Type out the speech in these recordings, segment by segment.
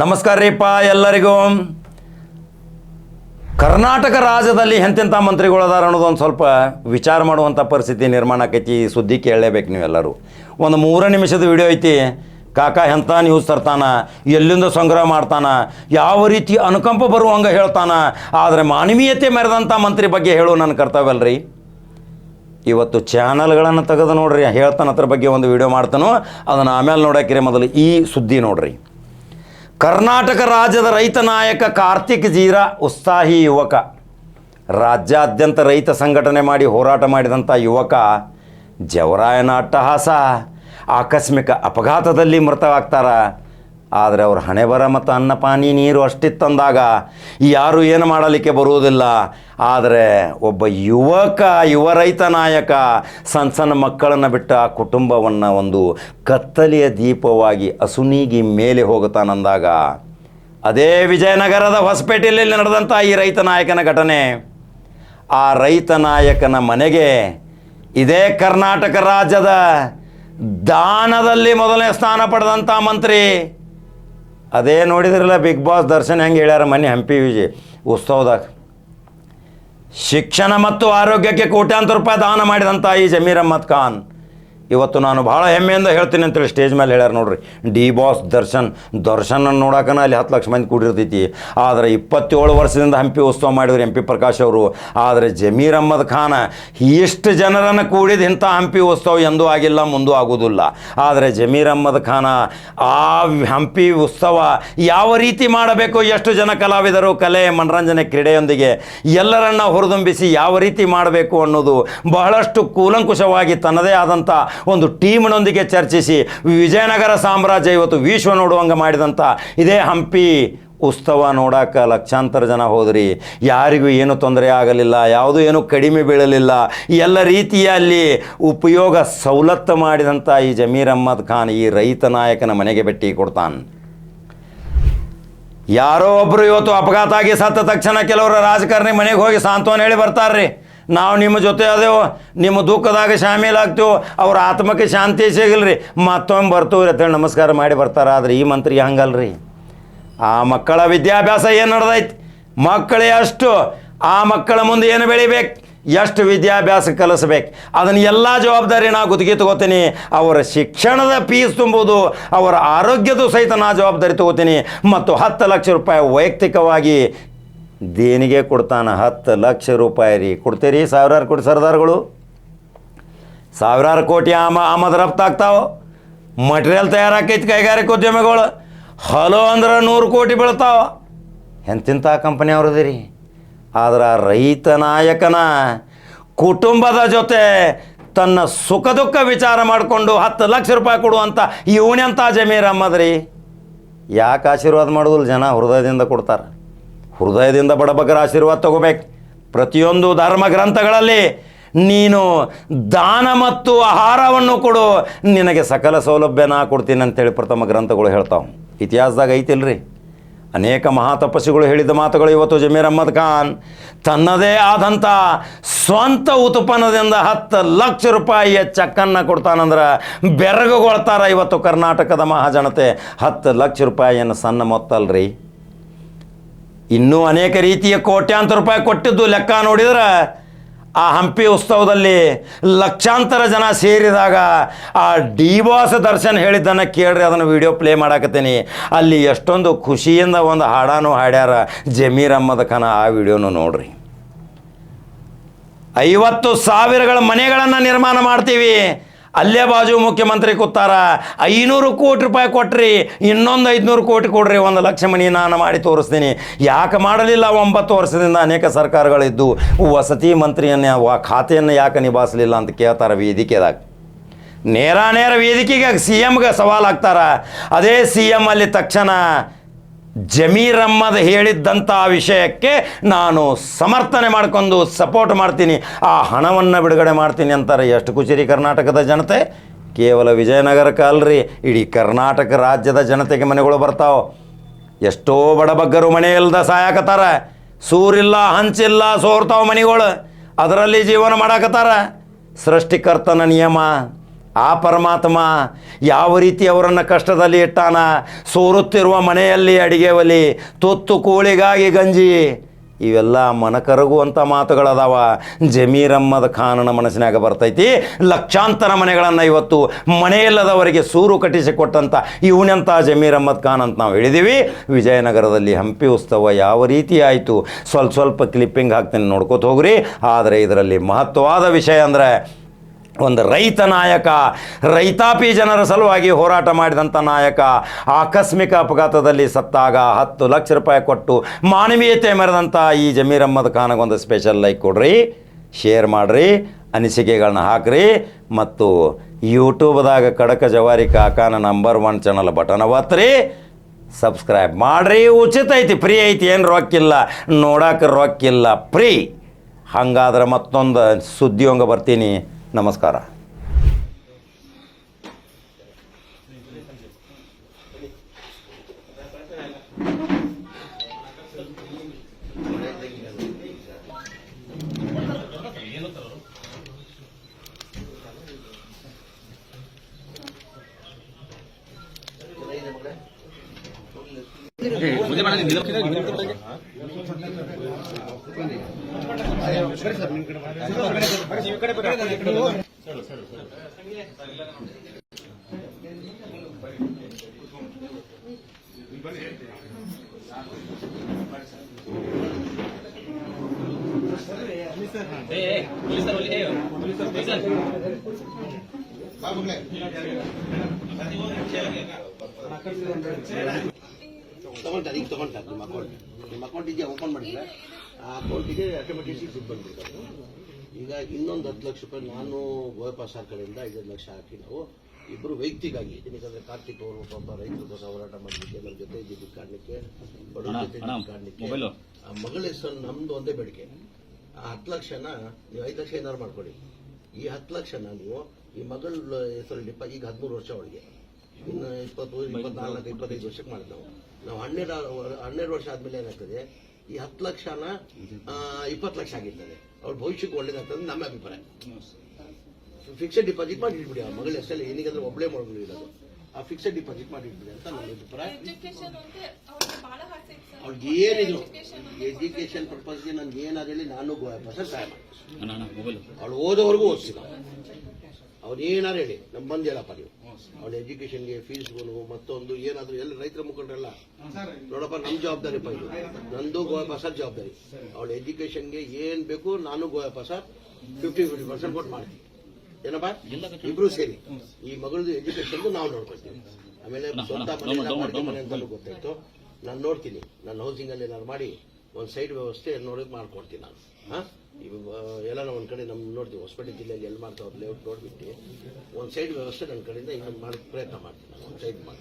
ನಮಸ್ಕಾರ ರೀಪ್ಪ ಎಲ್ಲರಿಗೂ. ಕರ್ನಾಟಕ ರಾಜ್ಯದಲ್ಲಿ ಎಂತೆಂಥ ಮಂತ್ರಿಗಳು ಅದಾರ ಅನ್ನೋದು ಒಂದು ಸ್ವಲ್ಪ ವಿಚಾರ ಮಾಡುವಂಥ ಪರಿಸ್ಥಿತಿ ನಿರ್ಮಾಣ ಆಕೈತಿ ಈ ಸುದ್ದಿ ಕೇಳಲೇಬೇಕು ನೀವೆಲ್ಲರೂ. ಒಂದು ಮೂರು ನಿಮಿಷದ ವಿಡಿಯೋ ಐತಿ. ಕಾಕ ಎಂಥ ನ್ಯೂಸ್ ತರ್ತಾನ, ಎಲ್ಲಿಂದ ಸಂಗ್ರಹ ಮಾಡ್ತಾನ, ಯಾವ ರೀತಿ ಅನುಕಂಪ ಬರುವಂಗೆ ಹೇಳ್ತಾನ, ಆದರೆ ಮಾನವೀಯತೆ ಮೆರೆದಂಥ ಮಂತ್ರಿ ಬಗ್ಗೆ ಹೇಳು ನನ್ನ ಕರ್ತವ್ಯ ಅಲ್ರಿ. ಇವತ್ತು ಚಾನಲ್ಗಳನ್ನು ತೆಗೆದು ನೋಡ್ರಿ, ಹೇಳ್ತಾನೆ ಅದ್ರ ಬಗ್ಗೆ ಒಂದು ವಿಡಿಯೋ ಮಾಡ್ತಾನೋ, ಅದನ್ನು ಆಮೇಲೆ ನೋಡೋಕ್ಕಿರಿ ಮೊದಲು ಈ ಸುದ್ದಿ ನೋಡ್ರಿ. ಕರ್ನಾಟಕ ರಾಜ್ಯದ ರೈತ ನಾಯಕ ಕಾರ್ತಿಕ್ ಜೀರಾ ಉತ್ಸಾಹಿ ಯುವಕ. ರಾಜ್ಯಾದ್ಯಂತ ರೈತ ಸಂಘಟನೆ ಮಾಡಿ ಹೋರಾಟ ಮಾಡಿದಂಥ ಯುವಕ ಜವರಾಯನ ಅಟ್ಟಹಾಸ. ಆಕಸ್ಮಿಕ ಅಪಘಾತದಲ್ಲಿ ಮೃತವಾಗ್ತಾರ. ಆದರೆ ಅವ್ರ ಹಣೆ ಬರ ಮತ್ತು ಅನ್ನಪಾನಿ ನೀರು ಅಷ್ಟಿತ್ತಂದಾಗ ಯಾರು ಏನು ಮಾಡಲಿಕ್ಕೆ ಬರುವುದಿಲ್ಲ. ಆದರೆ ಒಬ್ಬ ಯುವಕ, ಯುವ ರೈತ ನಾಯಕ ಸಣ್ಣ ಸಣ್ಣ ಮಕ್ಕಳನ್ನು ಬಿಟ್ಟ ಆ ಕುಟುಂಬವನ್ನು ಒಂದು ಕತ್ತಲೆಯ ದೀಪವಾಗಿ ಅಸುನೀಗಿ ಮೇಲೆ ಹೋಗುತ್ತಾನಂದಾಗ ಅದೇ ವಿಜಯನಗರದ ಹೊಸಪೇಟೆಯಲ್ಲಿ ನಡೆದಂಥ ಈ ರೈತ ನಾಯಕನ ಘಟನೆ. ಆ ರೈತ ನಾಯಕನ ಮನೆಗೆ ಇದೇ ಕರ್ನಾಟಕ ರಾಜ್ಯದ ದಾನದಲ್ಲಿ ಮೊದಲನೇ ಸ್ಥಾನ ಪಡೆದಂಥ ಮಂತ್ರಿ ಅದೇ ನೋಡಿದ್ರಲ್ಲ ಬಿಗ್ ಬಾಸ್ ದರ್ಶನ್ ಹೆಂಗೆ ಹೇಳ್ಯಾರ ಮನೆ ಹಂಪಿ ವಿಜಿ ಉತ್ಸವದಾಗ. ಶಿಕ್ಷಣ ಮತ್ತು ಆರೋಗ್ಯಕ್ಕೆ ಕೋಟ್ಯಾಂತರ ರೂಪಾಯಿ ದಾನ ಮಾಡಿದಂಥ ಈ ಜಮೀರ್ ಅಹ್ಮದ್ ಖಾನ್. ಇವತ್ತು ನಾನು ಭಾಳ ಹೆಮ್ಮೆಯಿಂದ ಹೇಳ್ತೀನಿ ಅಂತೇಳಿ ಸ್ಟೇಜ್ ಮೇಲೆ ಹೇಳ್ಯಾರ ನೋಡ್ರಿ. ಡಿ ಬಾಸ್, ದರ್ಶನ್ ದರ್ಶನ ನೋಡಕನ ಅಲ್ಲಿ ಹತ್ತು ಲಕ್ಷ ಮಂದಿ ಕೂಡಿರ್ತೈತಿ. ಆದರೆ ಇಪ್ಪತ್ತೇಳು ವರ್ಷದಿಂದ ಹಂಪಿ ಉತ್ಸವ ಮಾಡಿದ್ರು ಎಂ ಪಿ ಪ್ರಕಾಶ್ ಅವರು. ಆದರೆ ಜಮೀರ್ ಅಹ್ಮದ್ ಖಾನ ಇಷ್ಟು ಜನರನ್ನು ಕೂಡಿದ ಇಂಥ ಹಂಪಿ ಉತ್ಸವ ಎಂದೂ ಆಗಿಲ್ಲ, ಮುಂದೂ ಆಗೋದಿಲ್ಲ. ಆದರೆ ಜಮೀರ್ ಅಹ್ಮದ್ ಖಾನ ಆ ಹಂಪಿ ಉತ್ಸವ ಯಾವ ರೀತಿ ಮಾಡಬೇಕು, ಎಷ್ಟು ಜನ ಕಲಾವಿದರು, ಕಲೆ, ಮನರಂಜನೆ ಕ್ರೀಡೆಯೊಂದಿಗೆ ಎಲ್ಲರನ್ನ ಹುರಿದುಂಬಿಸಿ ಯಾವ ರೀತಿ ಮಾಡಬೇಕು ಅನ್ನೋದು ಬಹಳಷ್ಟು ಕೂಲಂಕುಷವಾಗಿ ತನ್ನದೇ ಆದಂಥ ಒಂದು ಟೀಮ್ನೊಂದಿಗೆ ಚರ್ಚಿಸಿ, ವಿಜಯನಗರ ಸಾಮ್ರಾಜ್ಯ ಇವತ್ತು ವಿಶ್ವ ನೋಡುವಂಗೆ ಮಾಡಿದಂಥ ಇದೇ ಹಂಪಿ ಉತ್ಸವ ನೋಡೋಕೆ ಲಕ್ಷಾಂತರ ಜನ ಹೋದ್ರಿ. ಯಾರಿಗೂ ಏನು ತೊಂದರೆ ಆಗಲಿಲ್ಲ, ಯಾವುದೂ ಏನು ಕಡಿಮೆ ಬೀಳಲಿಲ್ಲ. ಎಲ್ಲ ರೀತಿಯಲ್ಲಿ ಉಪಯೋಗ ಸವಲತ್ತು ಮಾಡಿದಂಥ ಈ ಜಮೀರ್ ಅಹ್ಮದ್ ಖಾನ್ ಈ ರೈತ ನಾಯಕನ ಮನೆಗೆ ಭೇಟಿ ಕೊಡ್ತಾನೆ. ಯಾರೋ ಒಬ್ಬರು ಇವತ್ತು ಅಪಘಾತ ಆಗಿ ಸತ್ತ ತಕ್ಷಣ ಕೆಲವರು ರಾಜಕಾರಣಿ ಮನೆಗೆ ಹೋಗಿ ಸಾಂತ್ವನ ಹೇಳಿ ಬರ್ತಾರ್ರಿ. ನಾವು ನಿಮ್ಮ ಜೊತೆ ಅದೇವು ನಿಮ್ಮ ದುಃಖದಾಗ ಶಾಮೀಲಾಗ್ತೇವೆ ಅವ್ರ ಆತ್ಮಕ್ಕೆ ಶಾಂತಿ ಸಿಗಲ್ರಿ. ಮತ್ತೊಮ್ಮೆ ಬರ್ತೀವಿ ಅಂತೇಳಿ ನಮಸ್ಕಾರ ಮಾಡಿ ಬರ್ತಾರೆ. ಆದರೆ ಈ ಮಂತ್ರಿ ಹಂಗಲ್ರಿ. ಆ ಮಕ್ಕಳ ವಿದ್ಯಾಭ್ಯಾಸ ಏನು ನಡೆದೈತಿ? ಮಕ್ಕಳೇ ಅಷ್ಟು. ಆ ಮಕ್ಕಳ ಮುಂದೆ ಏನು ಬೆಳಿಬೇಕು? ಎಷ್ಟು ವಿದ್ಯಾಭ್ಯಾಸ ಕಲಿಸ್ಬೇಕು? ಅದನ್ನು ಎಲ್ಲ ಜವಾಬ್ದಾರಿ ನಾ ಗುತ್ತಿಗೆ ತಗೋತೀನಿ. ಅವರ ಶಿಕ್ಷಣದ ಫೀಸ್ ತುಂಬೋದು, ಅವರ ಆರೋಗ್ಯದ ಸಹಿತ ನಾ ಜವಾಬ್ದಾರಿ ತಗೋತೀನಿ. ಮತ್ತು ಹತ್ತು ಲಕ್ಷ ರೂಪಾಯಿ ವೈಯಕ್ತಿಕವಾಗಿ ದೇಣಿಗೆ ಕೊಡ್ತಾನೆ ಹತ್ತು ಲಕ್ಷ ರೂಪಾಯಿ ರೀ. ಕೊಡ್ತೀರಿ ಸಾವಿರಾರು ಕೋಟಿ ಸರ್ದಾರ್ಗಳು? ಸಾವಿರಾರು ಕೋಟಿ ಆಮ ಆಮದು ರಫ್ತಾಗ್ತಾವೆ ಮಟೀರಿಯಲ್ ತಯಾರಾಕೈತಿ ಕೈಗಾರಿಕೋದ್ಯಮಿಗಳು ಹಲೋ ಅಂದ್ರೆ ನೂರು ಕೋಟಿ ಬೀಳ್ತಾವ. ಎಂತಿಂಥ ಕಂಪನಿ ಅವ್ರದಿರಿ ಆದ್ರೆ ಆ ರೈತ ನಾಯಕನ ಕುಟುಂಬದ ಜೊತೆ ತನ್ನ ಸುಖ ದುಃಖ ವಿಚಾರ ಮಾಡಿಕೊಂಡು ಹತ್ತು ಲಕ್ಷ ರೂಪಾಯಿ ಕೊಡುವಂಥ ಇವನೆಂಥ ಜಮೀರ್ ಅಮ್ಮದ್ರಿ ರೀ? ಯಾಕೆ ಆಶೀರ್ವಾದ ಮಾಡೋದಿಲ್ಲ ಜನ ಹೃದಯದಿಂದ ಕೊಡ್ತಾರೆ? ಹೃದಯದಿಂದ ಬಡಬಗ್ಗರ ಆಶೀರ್ವಾದ ತಗೋಬೇಕು. ಪ್ರತಿಯೊಂದು ಧರ್ಮ ಗ್ರಂಥಗಳಲ್ಲಿ ನೀನು ದಾನ ಮತ್ತು ಆಹಾರವನ್ನು ಕೊಡು. ನಿನಗೆ ಸಕಲ ಸೌಲಭ್ಯ ನಾ ಕೊಡ್ತೀನಿ ಅಂತೇಳಿ ಪ್ರಥಮ ಗ್ರಂಥಗಳು ಹೇಳ್ತಾವೆ. ಇತಿಹಾಸದಾಗ ಐತಿಲ್ರಿ. ಅನೇಕ ಮಹಾತಪಸ್ಸಿಗಳು ಹೇಳಿದ ಮಾತುಗಳು ಇವತ್ತು ಜಮೀರ್ ಅಹ್ಮದ್ ಖಾನ್. ತನ್ನದೇ ಆದಂಥ ಸ್ವಂತ ಉತ್ಪನ್ನದಿಂದ ಹತ್ತು ಲಕ್ಷ ರೂಪಾಯಿಯ ಚೆಕ್ಕನ್ನು ಕೊಡ್ತಾನಂದ್ರೆ ಬೆರಗುಗೊಳ್ತಾರ ಇವತ್ತು ಕರ್ನಾಟಕದ ಮಹಾಜನತೆ. ಹತ್ತು ಲಕ್ಷ ರೂಪಾಯಿಯನ್ನು ಸಣ್ಣ ಮೊತ್ತ ಅಲ್ರಿ ಇನ್ನೂ ಅನೇಕ ರೀತಿಯ ಕೋಟ್ಯಾಂತರ ರೂಪಾಯಿ ಕೊಟ್ಟಿದ್ದು ಲೆಕ್ಕ ನೋಡಿದ್ರೆ ಆ ಹಂಪಿ ಉತ್ಸವದಲ್ಲಿ ಲಕ್ಷಾಂತರ ಜನ ಸೇರಿದಾಗ ಆ ಡಿ ಬಾಸ್ ದರ್ಶನ್ ಹೇಳಿದ್ದನ್ನು ಕೇಳ್ರಿ, ಅದನ್ನು ವಿಡಿಯೋ ಪ್ಲೇ ಮಾಡಾಕತ್ತೀನಿ. ಅಲ್ಲಿ ಎಷ್ಟೊಂದು ಖುಷಿಯಿಂದ ಒಂದು ಹಾಡಾನು ಹಾಡ್ಯಾರ ಜಮೀರ್ ಅಹ್ಮದ್ ಖಾನ ಆ ವಿಡಿಯೋನು ನೋಡ್ರಿ. ಐವತ್ತು ಸಾವಿರಗಳ ಮನೆಗಳನ್ನು ನಿರ್ಮಾಣ ಮಾಡ್ತೀವಿ. ಅಲ್ಲೇ ಬಾಜು ಮುಖ್ಯಮಂತ್ರಿ ಕೂತಾರ. ಐನೂರು ಕೋಟಿ ರೂಪಾಯಿ ಕೊಟ್ರಿ, ಇನ್ನೊಂದು ಐದುನೂರು ಕೋಟಿ ಕೊಡ್ರಿ, ಒಂದು ಲಕ್ಷ ಮನಿ ನಾನು ಮಾಡಿ ತೋರಿಸ್ತೀನಿ. ಯಾಕೆ ಮಾಡಲಿಲ್ಲ ಒಂಬತ್ತು ವರ್ಷದಿಂದ ಅನೇಕ ಸರ್ಕಾರಗಳಿದ್ದು. ವಸತಿ ಮಂತ್ರಿಯನ್ನು ಖಾತೆಯನ್ನು ಯಾಕೆ ನಿಭಾಯಿಸಲಿಲ್ಲ ಅಂತ ಕೇಳ್ತಾರೆ ವೇದಿಕೆದಾಗ. ನೇರ ನೇರ ವೇದಿಕೆಗೆ ಸಿ ಎಮ್ಗೆ ಸವಾಲಾಗ್ತಾರ ಅದೇ ಸಿ ಎಂ ಅಲ್ಲಿ ತಕ್ಷಣ ಜಮೀರ್ ಅಹ್ಮದ್ ಹೇಳಿದ್ದಂಥ ವಿಷಯಕ್ಕೆ ನಾನು ಸಮರ್ಥನೆ ಮಾಡ್ಕೊಂಡು ಸಪೋರ್ಟ್ ಮಾಡ್ತೀನಿ. ಆ ಹಣವನ್ನು ಬಿಡುಗಡೆ ಮಾಡ್ತೀನಿ ಅಂತಾರೆ. ಎಷ್ಟು ಕುಚಿರಿ ಕರ್ನಾಟಕದ ಜನತೆ? ಕೇವಲ ವಿಜಯನಗರಕ್ಕೆ ಅಲ್ರಿ. ಇಡೀ ಕರ್ನಾಟಕ ರಾಜ್ಯದ ಜನತೆಗೆ ಮನೆಗಳು ಬರ್ತಾವೆ. ಎಷ್ಟೋ ಬಡಬಗ್ಗರು ಮನೆ ಇಲ್ಲದ ಸಾಯಾಕತ್ತಾರ. ಸೂರಿಲ್ಲ, ಹಂಚಿಲ್ಲ, ಸೋರ್ತಾವ ಮನೆಗಳು. ಅದರಲ್ಲಿ ಜೀವನ ಮಾಡಾಕತ್ತಾರ. ಸೃಷ್ಟಿಕರ್ತನ ನಿಯಮ. ಆ ಪರಮಾತ್ಮ ಯಾವ ರೀತಿ ಅವರನ್ನು ಕಷ್ಟದಲ್ಲಿ ಇಟ್ಟಾನ? ಸೋರುತ್ತಿರುವ ಮನೆಯಲ್ಲಿ ಅಡಿಗೆ ಒಲಿ, ತೊತ್ತು ಕೋಳಿಗಾಗಿ ಗಂಜಿ. ಇವೆಲ್ಲ ಮನಕರಗುವಂಥ ಮಾತುಗಳದಾವ. ಜಮೀರಮ್ಮದ ಖಾನನ ಮನಸ್ಸಿನಾಗ ಬರ್ತೈತಿ. ಲಕ್ಷಾಂತರ ಮನೆಗಳನ್ನು ಇವತ್ತು ಮನೆಯಿಲ್ಲದವರಿಗೆ ಸೂರು ಕಟ್ಟಿಸಿಕೊಟ್ಟಂಥ ಇವನೆಂಥ ಜಮೀರಮ್ಮದ್ ಖಾನ್ ಅಂತ ನಾವು ಹೇಳಿದ್ದೀವಿ ವಿಜಯನಗರದಲ್ಲಿ ಹಂಪಿ ಉತ್ಸವ ಯಾವ ರೀತಿ ಆಯಿತು? ಸ್ವಲ್ಪ ಸ್ವಲ್ಪ ಕ್ಲಿಪ್ಪಿಂಗ್ ಹಾಕ್ತೀನಿ, ನೋಡ್ಕೋತ ಹೋಗ್ರಿ. ಆದರೆ ಇದರಲ್ಲಿ ಮಹತ್ವವಾದ ವಿಷಯ ಅಂದರೆ ಒಂದು ರೈತ ನಾಯಕ, ರೈತಾಪಿ ಜನರ ಸಲುವಾಗಿ ಹೋರಾಟ ಮಾಡಿದಂಥ ನಾಯಕ, ಆಕಸ್ಮಿಕ ಅಪಘಾತದಲ್ಲಿ ಸತ್ತಾಗ ಹತ್ತು ಲಕ್ಷ ರೂಪಾಯಿ ಕೊಟ್ಟು ಮಾನವೀಯತೆ ಮೆರೆದಂಥ ಈ ಜಮೀರ್ ಅಹಮ್ಮದ್ ಖಾನ್ಗೊಂದು ಸ್ಪೆಷಲ್ ಲೈಕ್ ಕೊಡ್ರಿ ಶೇರ್ ಮಾಡಿರಿ ಅನಿಸಿಕೆಗಳನ್ನ ಹಾಕ್ರಿ ಮತ್ತು ಯೂಟ್ಯೂಬ್ದಾಗ ಕಡಕ ಜವಾರಿ ಕಾಕಾನ ನಂಬರ್ ಒನ್ ಚಾನಲ್ ಬಟನ್ ಒತ್ತಿರಿ ಸಬ್ಸ್ಕ್ರೈಬ್ ಮಾಡ್ರಿ. ಉಚಿತ ಐತಿ ಫ್ರೀ ಐತಿ, ಏನು ರೊಕ್ಕಿಲ್ಲ ನೋಡಕ್ಕೆ ರೊಕ್ಕಿಲ್ಲ ಫ್ರೀ ಹಂಗಾದ್ರೆ ಮತ್ತೊಂದು ಸುದ್ದಿಯೊಂಗ ಬರ್ತೀನಿ. ನಮಸ್ಕಾರ ಬಾಬುಗಳೇ ತಗೊಂತಾರೆ ಈಗ ತಗೊಂತಾರೆ ನಿಮ್ಮ ಅಕೌಂಟ್ ನಿಮ್ಮ ಅಕೌಂಟಿಗೆ ಓಪನ್ ಮಾಡಿದ್ರೆ ಆ ಅಕೌಂಟಿಗೆ ಆಟೋಮೆಟಿಕ್ ದುಡ್ಡು ಬಂದ್ಬಿಡ್ತಾರೆ ಈಗ ಇನ್ನೊಂದು ಹತ್ತು ಲಕ್ಷ ರೂಪಾಯಿ ನಾನು ಗೋಯಪ್ಪ ಸರ್ ಕಡೆಯಿಂದ ಐದೈದು ಲಕ್ಷ ಹಾಕಿ ನಾವು ಇಬ್ಬರು ವೈಯಕ್ತಿಕವಾಗಿ ಯಾಕಂದ್ರೆ ಕಾರ್ತಿಕ್ ಅವರು ಪಾಪ ರೈತರಿಗೋಸ್ಕರ ಹೋರಾಟ ಮಾಡಲಿಕ್ಕೆ ನಮ್ಮ ಜೊತೆ ಇದ್ದಿದ್ದು ಕಾರಣಕ್ಕೆ ಕಾಣಲಿಕ್ಕೆ ಜೊತೆ ಇದ್ದಿದ್ದ ಕಾರಣಕ್ಕೆ ಆ ಮಗಳ ಹೆಸರು ನಮ್ದು ಒಂದೇ ಬೇಡಿಕೆ. ಆ ಹತ್ತು ಲಕ್ಷನ ನೀವು ಐದು ಲಕ್ಷ ಏನಾರು ಮಾಡ್ಕೊಳ್ಳಿ ಈ ಹತ್ತು ಲಕ್ಷನ ನೀವು ಈ ಮಗಳ ಹೆಸರಲ್ಲಿ ಈಗ ಹದಿಮೂರು ವರ್ಷ ಅವಳಿಗೆ. ಇನ್ನು ಇಪ್ಪತ್ತು ಇಪ್ಪತ್ನಾಲ್ಕು ಇಪ್ಪತ್ತೈದು ವರ್ಷಕ್ಕೆ ಮಾಡಿದ್ ನಾವು. ನಾವು ಹನ್ನೆರಡು ಹನ್ನೆರಡು ವರ್ಷ ಆದ್ಮೇಲೆ ಏನಾಗ್ತದೆ? ಈ ಹತ್ತು ಲಕ್ಷನ ಇಪ್ಪತ್ತು ಲಕ್ಷ ಆಗಿರ್ತದೆ. ಅವ್ರ ಭವಿಷ್ಯಕ್ಕೆ ಒಳ್ಳೇದಾಗ್ತದೆ ನಮ್ಮ ಅಭಿಪ್ರಾಯ. ಫಿಕ್ಸೆಡ್ ಡಿಪಾಸಿಟ್ ಮಾಡಿ ಇಟ್ಬಿಡಿ ಆ ಮಗಳ ಹೆಸರಲ್ಲಿ ಏನಿಗಾದ್ರೂ ಒಬ್ಬಳೇ ಮಗಳು ಇರೋದು ಆ ಫಿಕ್ಸೆಡ್ ಡಿಪಾಸಿಟ್ ಮಾಡಿ ಇಟ್ಬಿಡಿ ಅಂತ ನಮ್ಮ ಅಭಿಪ್ರಾಯ. ಅವ್ರಿಗೆ ಏನಿದ್ರು ಎಜುಕೇಶನ್ ಪರ್ಪಸ್ಗೆ ನನ್ಗೆ ಏನಾದ್ರು ಹೇಳಿ ನಾನು ಸರ್ ಸಹಾಯ ಮಾಡ್ತೀನಿ ಅವಳು ಓದೋವರೆಗೂ ಓದಿಸಿಲ್ಲ. ಅವ್ರು ಏನಾರು ಹೇಳಿ ನಮ್ಮ ಬಂದು ಹೇಳಪ್ಪ ನೀವು. ಅವಳ ಎಜುಕೇಶನ್ಗೆ ಫೀಸ್ಗಳು ಮತ್ತೊಂದು ಏನಾದ್ರು ಎಲ್ಲ ರೈತರ ಮುಖಂಡರೆಲ್ಲ. ನೋಡಪ್ಪ ನಮ್ಮ ಜವಾಬ್ದಾರಿಪ್ಪ ಇದು. ನಂದು ಗೋವಾ ಪ್ರಸಾದ್ ಜವಾಬ್ದಾರಿ. ಅವಳ ಎಜುಕೇಶನ್ಗೆ ಏನ್ ಬೇಕು ನಾನು Goa Prasad fifty fifty percent ಕೊಟ್ಟು ಮಾಡ್ತೀನಿ. ಏನಪ್ಪ? ಇಬ್ರು ಸೇರಿ. ಈ ಮಗಳದು ಎಜುಕೇಶನ್ಗೂ ನಾವು ನೋಡ್ಕೊಳ್ತೀವಿ. ಆಮೇಲೆ ಸ್ವಂತ ಮನೆ ಗೊತ್ತಾಯ್ತು. ನಾನು ನೋಡ್ತೀನಿ. ನಾನು ಹೌಸಿಂಗಲ್ಲಿ ಏನಾದ್ರು ಮಾಡಿ ಒಂದು ಸೈಡ್ ವ್ಯವಸ್ಥೆ ನೋಡಿ ಮಾಡ್ಕೊಡ್ತೀನಿ ನಾನು. ಹಾಂ? ಇವಾಗ ಎಲ್ಲ ಒಂದ್ ಕಡೆ ನಮ್ ನೋಡ್ತೀವಿ. ಹೊಸಪೇಟೆ ಜಿಲ್ಲೆಯಲ್ಲಿ ಎಲ್ಲಿ ಮಾಡ್ತಾವ್ರ ಲೇಔಟ್ ನೋಡಿಬಿಟ್ಟು ಒಂದು ಸೈಡ್ ವ್ಯವಸ್ಥೆ ನನ್ನ ಕಡೆಯಿಂದ ಇನ್ನೊಂದು ಮಾಡಿ ಪ್ರಯತ್ನ ಮಾಡ್ತೀನಿ ನಾನು. ಒಂದು ಸೈಡ್ ಮಾಡಿ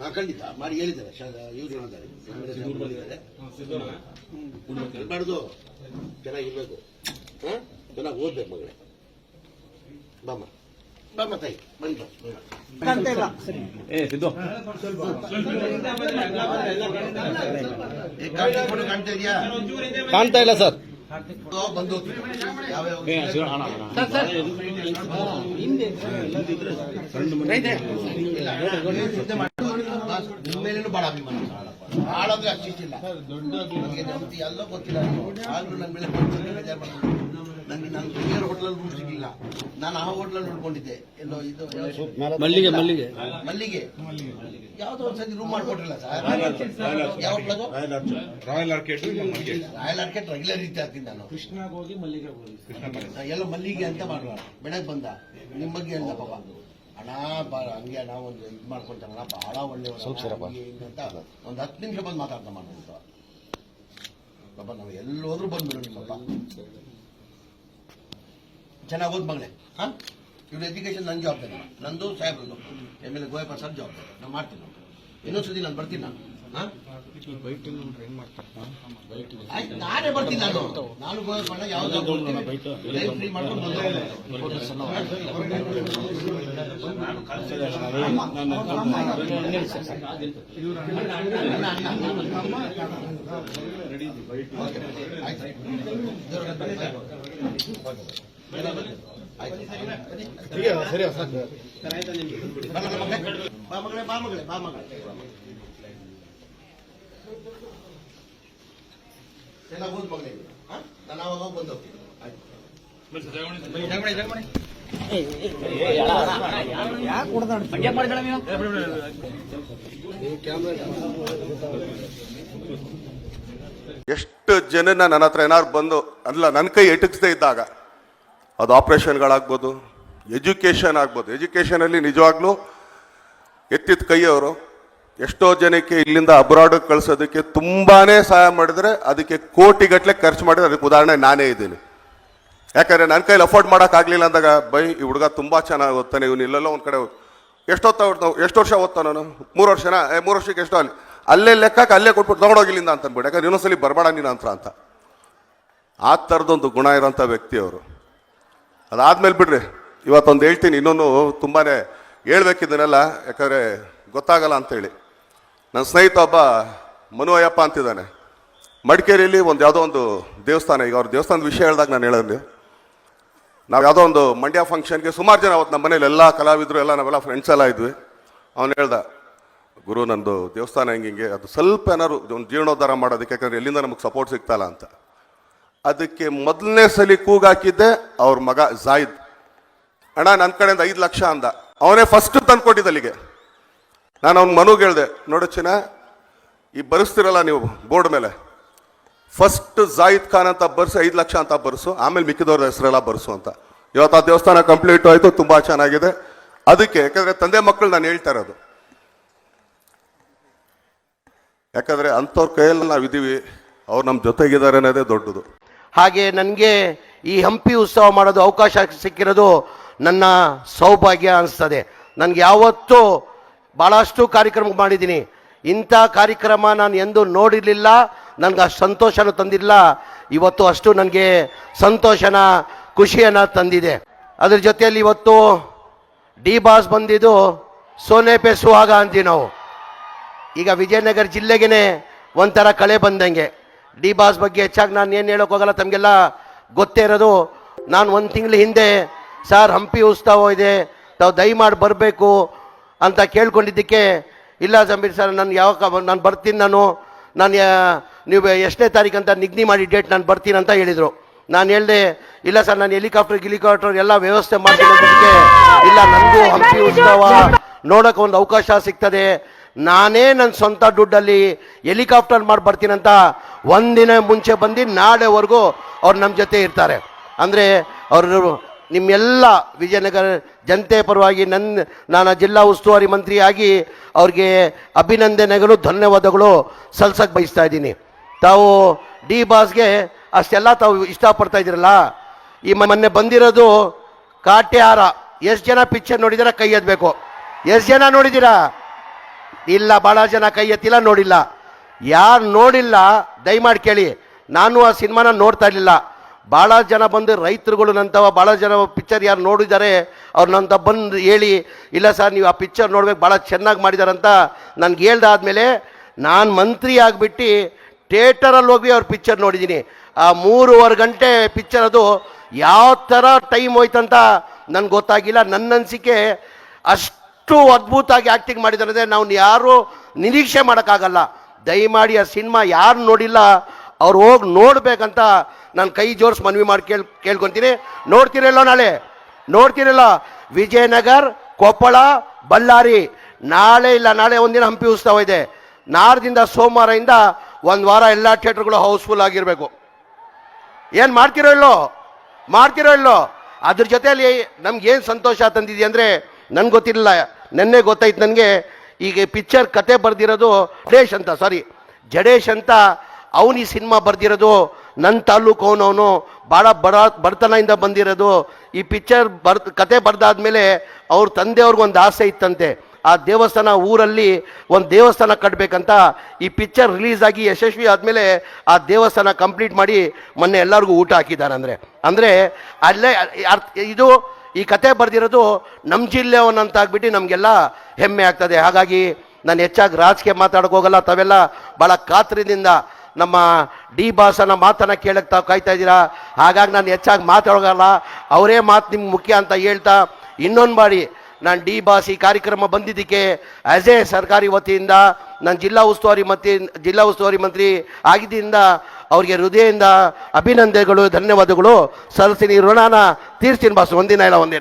ಹಾ ಖಂಡಿತ. ಮಾಡಿ ಹೇಳಿದ್ದಾರೆ. ಇವ್ರು ಹೇಳಿದ್ದಾರೆ. ಚೆನ್ನಾಗಿ ಚೆನ್ನಾಗಿರ್ಬೇಕು. ಹಾಂ? ಚೆನ್ನಾಗಿ ಓದ್ಬೇಕು ಮಗಳೇ. ಬಾಮ್ಮ. ಕಾಣ್ತಾ ಇದೆಯಾ ಕಾಣ್ತಾ ಇಲ್ಲ ಸರ್ ಬಂದು ನಿಮ್ಮೇಲೇನು ಬಹಳ ಅಭಿಮಾನ ಅಷ್ಟಿಲ್ಲ ನೆಮ್ಮದಿ ಎಲ್ಲ ಗೊತ್ತಿಲ್ಲ ಆದ್ರೂ ನನ್ನ ಮೇಲೆ ನನಗೆ ನಾನು ಬೇರೆ ಹೋಟ್ಲಲ್ಲಿ ರೂಮ್ ಸಿಗಲಿಲ್ಲ. ನಾನು ಆ ಹೋಟ್ಲಲ್ಲಿ ನೋಡ್ಕೊಂಡಿದ್ದೆ ಎಲ್ಲೋ ಇದು? ಮಲ್ಲಿಗೆ ಮಲ್ಲಿಗೆ. ಮಲ್ಲಿಗೆ. ಯಾವ್ದೋ ಒಂದ್ಸತಿ ರೂಮ್ ಮಾಡ್ಕೊಟ್ರಲ್ಲ ಸರ್ ಯಾವ ರಾಯಲ್ ಮಲ್ಲಿಗೆ. ರಾಯಲ್ ಆರ್ಕೆಟ್ ರೆಗ್ಯುಲರ್ ರೀತಿ ಆಗ್ತೀನಿ ನಾನು. ಎಲ್ಲ ಮಲ್ಲಿಗೆ ಅಂತ ಮಾಡುವ ಬೆಳಗ್ಗೆ ಬಂದ. ನಿಮ್ಮ ಬಗ್ಗೆ ಹೇಳ್ದ ಪಾಪ. ಅಣ್ಣ ಬಾ ಹಂಗೆ ಅಣ್ಣ ಒಂದು ಇದು ಮಾಡ್ಕೊಂತಾರಣ್ಣ ಬಹಳ ಒಳ್ಳೆ ಹಂಗೆ ಹಿಂಗೆ ಅಂತ ಒಂದು ಹತ್ತು ನಿಮಿಷ ಬಂದು ಮಾತಾಡ್ತಾ ಮಾಡ್ಬಿಟ್ಟು ಪಾಪ ನಾವು ಎಲ್ಲೋದ್ರೂ ಬಂದ್ಬಿಡು ನಿಮ್ಮಪ್ಪ. ಚೆನ್ನಾಗಿ ಓದ್ ಮಗಳೇ. ಹಾ? ಇವ್ರ ಎಜುಕೇಶನ್ ನನ್ನ ಜವಾಬ್ದಾರಿ. ನಂದು ಸಾಹೇಬ್ರದ್ದು M L A Goyappa sir ಜವಾಬ್ದಾರಿ. ನಾನು ಮಾಡ್ತೀನಿ ಇನ್ನೊಂದು ನಾನು ಬರ್ತೀನಿ ನಾನು. ನಾನೇ ಬರ್ತೀನಿ ನಾನು. ನಾನು ಗೋಯಪ್ಪಣ್ಣ ಫ್ರೀ ಮಾಡ್ಕೊಂಡು ಬಂದೆ. ಆಯ್ತು. ಎಷ್ಟು ಜನನ ನನ್ನ ಹತ್ರ ಏನಾದ್ರು ಬಂದು ಅಲ್ಲ ನನ್ನ ಕೈ ಎಟಕ್ಸ್ದೇ ಇದ್ದಾಗ ಅದು ಆಪ್ರೇಷನ್ಗಳಾಗ್ಬೋದು, ಎಜುಕೇಷನ್ ಆಗ್ಬೋದು. ಎಜುಕೇಷನಲ್ಲಿ ನಿಜವಾಗ್ಲೂ ಎತ್ತಿದ ಕೈಯವರು. ಎಷ್ಟೋ ಜನಕ್ಕೆ ಇಲ್ಲಿಂದ ಅಬ್ರಾಡ್ ಕಳಿಸೋದಕ್ಕೆ ತುಂಬಾನೇ ಸಹಾಯ ಮಾಡಿದರೆ ಅದಕ್ಕೆ ಕೋಟಿಗಟ್ಟಲೆ ಖರ್ಚು ಮಾಡಿದರೆ ಅದಕ್ಕೆ ಉದಾಹರಣೆ ನಾನೇ ಇದ್ದೀನಿ. ಯಾಕಂದರೆ ನನ್ನ ಕೈಲಿ ಅಫೋರ್ಡ್ ಮಾಡೋಕ್ಕಾಗಲಿಲ್ಲ ಅಂದಾಗ, ಬೈ, ಈ ಹುಡುಗ ತುಂಬ ಚೆನ್ನಾಗಿ ಓದ್ತಾನೆ, ಇವನು ಇಲ್ಲೆಲ್ಲೋ ಒಂದು ಕಡೆ ಎಷ್ಟೊತ್ತ ಎಷ್ಟು ವರ್ಷ ಓದ್ತಾನ ನಾನು ಮೂರು ವರ್ಷನ? ಮೂರು ವರ್ಷಕ್ಕೆ ಎಷ್ಟೋ ಅಲ್ಲಿ ಅಲ್ಲೇ ಲೆಕ್ಕಕ್ಕೆ ಅಲ್ಲೇ ಕೊಟ್ಬಿಟ್ಟು ತಗೊಂಡೋಗಿಲ್ಲಿಂದ ಅಂತ ಅನ್ಬಿಟ್ಟು ಯಾಕಂದ್ರೆ ಇನ್ನೊಂದ್ಸಲಿ ಬರಬೇಡ ನೀನು ಅಂತ ಅಂತ. ಆ ಥರದೊಂದು ಗುಣ ಇರೋಂಥ ವ್ಯಕ್ತಿ ಅವರು. ಅದಾದ್ಮೇಲೆ ಬಿಡ್ರಿ. ಇವತ್ತೊಂದು ಹೇಳ್ತೀನಿ, ಇನ್ನೊಂದು ತುಂಬಾ ಹೇಳ್ಬೇಕಿದ್ದನ್ನೆಲ್ಲ, ಯಾಕಂದರೆ ಗೊತ್ತಾಗಲ್ಲ ಅಂತೇಳಿ. ನನ್ನ ಸ್ನೇಹಿತ ಒಬ್ಬ ಮನು ಅಯ್ಯಪ್ಪ ಅಂತಿದ್ದಾನೆ. ಮಡಿಕೇರಿಯಲ್ಲಿ ಒಂದು ಯಾವುದೋ ಒಂದು ದೇವಸ್ಥಾನ, ಈಗ ಅವ್ರ ದೇವಸ್ಥಾನದ ವಿಷಯ ಹೇಳಿದಾಗ ನಾನು ಹೇಳೋದು ನಾವು ಯಾವುದೋ ಒಂದು ಮಂಡ್ಯ ಫಂಕ್ಷನ್ಗೆ ಸುಮಾರು ಜನ ಅವತ್ತು ನಮ್ಮ ಮನೇಲಿ ಎಲ್ಲ ಕಲಾವಿದರು, ಎಲ್ಲ ನಾವೆಲ್ಲ ಫ್ರೆಂಡ್ಸ್ ಎಲ್ಲ ಇದ್ವಿ. ಅವನು ಹೇಳ್ದ, ಗುರು, ನಂದು ದೇವಸ್ಥಾನ ಹಿಂಗೆ ಹಿಂಗೆ, ಅದು ಸ್ವಲ್ಪ ಏನಾದ್ರು ಒಂದು ಜೀರ್ಣೋದ್ಧಾರ ಮಾಡೋದಕ್ಕೆ, ಯಾಕಂದ್ರೆ ಎಲ್ಲಿಂದ ನಮಗೆ ಸಪೋರ್ಟ್ ಸಿಗ್ತಲ್ಲ ಅಂತ. ಅದಕ್ಕೆ ಮೊದಲನೇ ಸಲಿ ಕೂಗಾಕಿದ್ದೆ ಅವ್ರ ಮಗ ಜಾಯಿದ್. ಅಣ್ಣ ನನ್ನ ಕಡೆಯಿಂದ ಐದು ಲಕ್ಷ ಅಂದ. ಅವನೇ ಫಸ್ಟ್ ತಂದ್ಕೊಟ್ಟಿದ್ದ ಅಲ್ಲಿಗೆ ನಾನು ಅವ್ನ ಮನುಗೆ ಹೇಳ್ದೆ, ನೋಡು ಚಿನ್ನ, ಈ ಬರೆಸ್ತಿರಲ್ಲ ನೀವು ಬೋರ್ಡ್ ಮೇಲೆ. ಫಸ್ಟ್ ಜಾಯಿದ್ ಖಾನ್ ಅಂತ ಬರ್ಸು, ಐದು ಲಕ್ಷ ಅಂತ ಬರ್ಸು, ಆಮೇಲೆ ಮಿಕ್ಕಿದವ್ರ ಹೆಸರೆಲ್ಲ ಬರ್ಸು ಅಂತ. ಇವತ್ತು ಆ ದೇವಸ್ಥಾನ ಕಂಪ್ಲೀಟ್ ಆಯಿತು, ತುಂಬ ಚೆನ್ನಾಗಿದೆ. ಅದಕ್ಕೆ, ಯಾಕಂದರೆ ತಂದೆ ಮಕ್ಕಳು ನಾನು ಹೇಳ್ತಾ ಇರೋದು. ಯಾಕಂದರೆ ಅಂಥವ್ರ ಕೈಯಲ್ಲಿ ನಾವು ಇದ್ದೀವಿ ಅವ್ರು ನಮ್ಮ ಜೊತೆಗಿದ್ದಾರೆ ಅನ್ನೋದೇ ದೊಡ್ಡದು. ಹಾಗೆ ನನಗೆ ಈ ಹಂಪಿ ಉತ್ಸವ ಮಾಡೋದು ಅವಕಾಶ ಸಿಕ್ಕಿರೋದು ನನ್ನ ಸೌಭಾಗ್ಯ ಅನಿಸ್ತದೆ. ನನಗೆ ಯಾವತ್ತೂ ಭಾಳಷ್ಟು ಕಾರ್ಯಕ್ರಮ ಮಾಡಿದ್ದೀನಿ. ಇಂಥ ಕಾರ್ಯಕ್ರಮ ನಾನು ಎಂದೂ ನೋಡಿರಲಿಲ್ಲ, ನನಗೆ ಅಷ್ಟು ಸಂತೋಷನೂ ತಂದಿಲ್ಲ. ಇವತ್ತು ಅಷ್ಟು ನನಗೆ ಸಂತೋಷನ, ಖುಷಿಯನ್ನು ತಂದಿದೆ. ಅದ್ರ ಜೊತೆಯಲ್ಲಿ ಇವತ್ತು ಡಿ ಬಾಸ್ ಬಂದಿದ್ದು ಸೋನೆ ಪೆ ಸುಹಾಗ ಅಂತೀವಿ ನಾವು. ಈಗ ವಿಜಯನಗರ ಜಿಲ್ಲೆಗೇ ಒಂಥರ ಕಳೆ ಬಂದಂಗೆ. ಡಿ ಬಾಸ್ ಬಗ್ಗೆ ಹೆಚ್ಚಾಗಿ ನಾನು ಏನು ಹೇಳೋಕೆ ಹೋಗಲ್ಲ, ತಮಗೆಲ್ಲ ಗೊತ್ತೇ ಇರೋದು. ನಾನು ಒಂದು ತಿಂಗಳ ಹಿಂದೆ, ಸರ್, ಹಂಪಿ ಉತ್ಸವ ಇದೆ, ತಾವು ದಯಮಾಡಿ ಬರಬೇಕು ಅಂತ ಕೇಳ್ಕೊಂಡಿದ್ದಕ್ಕೆ, ಇಲ್ಲ ಜಂಬೀರ್ ಸರ್, ನಾನು ಯಾವಾಗ ನಾನು ಬರ್ತೀನಿ ನಾನು. ನಾನು ನೀವು ಎಷ್ಟನೇ ತಾರೀಕು ಅಂತ ನಿಗದಿ ಮಾಡಿ ಡೇಟ್ ನಾನು ಬರ್ತೀನಿ ಅಂತ ಹೇಳಿದರು. ನಾನು ಹೇಳಿದೆ, ಇಲ್ಲ ಸರ್, ನಾನು ಹೆಲಿಕಾಪ್ಟರ್, ಗಿಲಿಕಾಪ್ಟರ್ ಎಲ್ಲ ವ್ಯವಸ್ಥೆ ಮಾಡ್ತೀನಿ ಇಲ್ಲ ನನಗೂ ಹಂಪಿ ಉತ್ಸವ ನೋಡೋಕೆ ಒಂದು ಅವಕಾಶ ಸಿಗ್ತದೆ. ನಾನೇ ನನ್ನ ಸ್ವಂತ ದುಡ್ಡಲ್ಲಿ ಹೆಲಿಕಾಪ್ಟರ್ ಮಾಡಿ ಬರ್ತೀನಂತ ಒಂದಿನ ಮುಂಚೆ ಬಂದು ನಾಳೆವರೆಗೂ ಅವ್ರು ನಮ್ಮ ಜೊತೆ ಇರ್ತಾರೆ. ಅಂದರೆ ಅವರು ನಿಮ್ಮೆಲ್ಲ ವಿಜಯನಗರ ಜನತೆ ಪರವಾಗಿ ನನ್ನ ನಾನು ಜಿಲ್ಲಾ ಉಸ್ತುವಾರಿ ಮಂತ್ರಿಯಾಗಿ ಅವ್ರಿಗೆ ಅಭಿನಂದನೆಗಳು, ಧನ್ಯವಾದಗಳು ಸಲ್ಸಕ್ಕೆ ಬಯಸ್ತಾ ಇದ್ದೀನಿ. ತಾವು ಡಿ ಬಾಸ್ಗೆ ಅಷ್ಟೆಲ್ಲ ತಾವು ಇಷ್ಟಪಡ್ತಾ ಇದ್ದೀರಲ್ಲ? ಈ ಮೊನ್ನೆ ಬಂದಿರೋದು ಕಾಟ್ಯಾರ. ಎಷ್ಟು ಜನ ಪಿಕ್ಚರ್ ನೋಡಿದಿರ? ಕೈ ಎತ್ತಬೇಕು ಎಷ್ಟು ಜನ ನೋಡಿದ್ದೀರಾ ಇಲ್ಲ ಭಾಳ ಜನ ಕೈ ಎತ್ತಿಲ್ಲ, ನೋಡಿಲ್ಲ. ಯಾರು ನೋಡಿಲ್ಲ, ದಯಮಾಡಿ ಕೇಳಿ. ನಾನು ಆ ಸಿನಿಮಾನ ನೋಡ್ತಾ ಇರಲಿಲ್ಲ. ಭಾಳ ಜನ ಬಂದು ರೈತರುಗಳು ನಂತವ ಭಾಳ ಜನ ಪಿಕ್ಚರ್ ಯಾರು ನೋಡಿದ್ದಾರೆ ಅವ್ರು ನಂತ ಬಂದು ಹೇಳಿ, ಇಲ್ಲ ಸರ್, ನೀವು ಆ ಪಿಕ್ಚರ್ ನೋಡ್ಬೇಕು ಭಾಳ ಚೆನ್ನಾಗಿ ಮಾಡಿದಾರಂತ ನನ್ಗೆ ಹೇಳ್ದಾದ್ಮೇಲೆ ನಾನು ಮಂತ್ರಿ ಆಗಿಬಿಟ್ಟು ಥಿಯೇಟರಲ್ಲಿ ಹೋಗಿ ಅವ್ರ ಪಿಕ್ಚರ್ ನೋಡಿದ್ದೀನಿ ಆ ಮೂರುವರೆ ಗಂಟೆ ಪಿಕ್ಚರ್ ಅದು ಯಾವ ಥರ ಟೈಮ್ ಹೋಯ್ತಂತ ನನ್ಗೆ ಗೊತ್ತಾಗಿಲ್ಲ. ನನ್ನ ಅನಿಸಿಕೆ ಅಷ್ಟು ಅದ್ಭುತವಾಗಿ ಆ್ಯಕ್ಟಿಂಗ್ ಮಾಡಿದ್ದಾರೆ ನಾವು ಯಾರು ನಿರೀಕ್ಷೆ ಮಾಡೋಕ್ಕಾಗಲ್ಲ. ದಯಮಾಡಿ ಆ ಸಿನಿಮಾ ಯಾರು ನೋಡಿಲ್ಲ, ಅವ್ರು ಹೋಗಿ ನೋಡ್ಬೇಕಂತ ನಾನು ಕೈ ಜೋರ್ಸ್ ಮನವಿ ಮಾಡಿ ಕೇಳ್, ಕೇಳ್ಕೊತೀನಿ. ನೋಡ್ತಿರಲ್ಲ ನಾಳೆ? ನೋಡ್ತಿರಲ್ಲ? ವಿಜಯನಗರ್, ಕೊಪ್ಪಳ, ಬಳ್ಳಾರಿ. ನಾಳೆ ಇಲ್ಲ, ನಾಳೆ ಒಂದಿನ ಹಂಪಿ ಉತ್ಸವ ಇದೆ. ನಾಡ್ದಿಂದ ಸೋಮವಾರದಿಂದ ಒಂದು ವಾರ ಎಲ್ಲ ಥಿಯೇಟರ್ಗಳು ಹೌಸ್ಫುಲ್ ಆಗಿರಬೇಕು. ಏನು ಮಾಡ್ತಿರೋ ಇಲ್ಲೋ? ಮಾಡ್ತಿರೋ ಇಲ್ಲೋ? ಅದ್ರ ಜೊತೆಯಲ್ಲಿ ನಮ್ಗೆ ಏನು ಸಂತೋಷ ತಂದಿದೆ ಅಂದರೆ, ನನ್ಗೆ ಗೊತ್ತಿರಲಿಲ್ಲ ನೆನ್ನೆ ಗೊತ್ತಾಯ್ತು ನನಗೆ ಈಗ ಪಿಕ್ಚರ್ ಕತೆ ಬರ್ದಿರೋದು ಜಡೇಶ್ ಅಂತ ಸಾರಿ ಜಡೇಶ್ ಅಂತ ಅವನು ಈ ಸಿನಿಮಾ ಬರ್ದಿರೋದು ನನ್ನ ತಾಲೂಕು ಅವನು ಭಾಳ ಬಡ, ಬಡತನದಿಂದ ಬಂದಿರೋದು. ಈ ಪಿಕ್ಚರ್ ಬರ್ ಕತೆ ಬರ್ದಾದ್ಮೇಲೆ ಅವ್ರ ತಂದೆಯವ್ರಿಗೊಂದು ಆಸೆ ಇತ್ತಂತೆ. ಆ ದೇವಸ್ಥಾನ ಊರಲ್ಲಿ ಒಂದು ದೇವಸ್ಥಾನ ಕಟ್ಟಬೇಕಂತ ಈ ಪಿಕ್ಚರ್ ರಿಲೀಸ್ ಆಗಿ ಯಶಸ್ವಿ ಆದಮೇಲೆ ಆ ದೇವಸ್ಥಾನ ಕಂಪ್ಲೀಟ್ ಮಾಡಿ ಮೊನ್ನೆ ಎಲ್ಲರಿಗೂ ಊಟ ಹಾಕಿದ್ದಾರೆ ಅಂದರೆ. ಅಂದರೆ ಅಲ್ಲೇ ಇದು ಈ ಕತೆ ಬರೆದಿರೋದು ನಮ್ಮ ಜಿಲ್ಲೆವನ್ನಂತಾಗ್ಬಿಟ್ಟು ನಮಗೆಲ್ಲ ಹೆಮ್ಮೆ ಆಗ್ತದೆ. ಹಾಗಾಗಿ ನಾನು ಹೆಚ್ಚಾಗಿ ರಾಜಕೀಯ ಮಾತಾಡೋಕೆ ಹೋಗಲ್ಲ. ತಾವೆಲ್ಲ ಭಾಳ ಕಾತರದಿಂದ ನಮ್ಮ ಡಿ ಬಾಸನ ಮಾತನ್ನು ಕೇಳಕ್ಕೆ ತಾವು ಕಾಯ್ತಾ ಇದ್ದೀರಾ? ಹಾಗಾಗಿ ನಾನು ಹೆಚ್ಚಾಗಿ ಮಾತಾಡೋಗಲ್ಲ. ಅವರೇ ಮಾತು ನಿಮ್ಗೆ ಮುಖ್ಯ ಅಂತ ಹೇಳ್ತಾ ಇನ್ನೊಂದು ಬಾರಿ ನಾನು ಡಿ ಬಾಸ್ ಈ ಕಾರ್ಯಕ್ರಮ ಬಂದಿದ್ದಕ್ಕೆ ಆ್ಯಸ್ ಎ ಸರ್ಕಾರಿ ವತಿಯಿಂದ ನಾನು ಜಿಲ್ಲಾ ಉಸ್ತುವಾರಿ ಮಂತ್ರಿ, ಜಿಲ್ಲಾ ಉಸ್ತುವಾರಿ ಮಂತ್ರಿ ಆಗಿದ್ದರಿಂದ ಅವರಿಗೆ ಹೃದಯದಿಂದ ಅಭಿನಂದನೆಗಳು, ಧನ್ಯವಾದಗಳು. ಸಲ್ಲಿಸ್ತೀನಿ ಋಣಾನ ತೀರ್ಸ್ತೀನಿ ಬಾಸು, ಒಂದಿನ ಇಲ್ಲ, ಒಂದಿನ.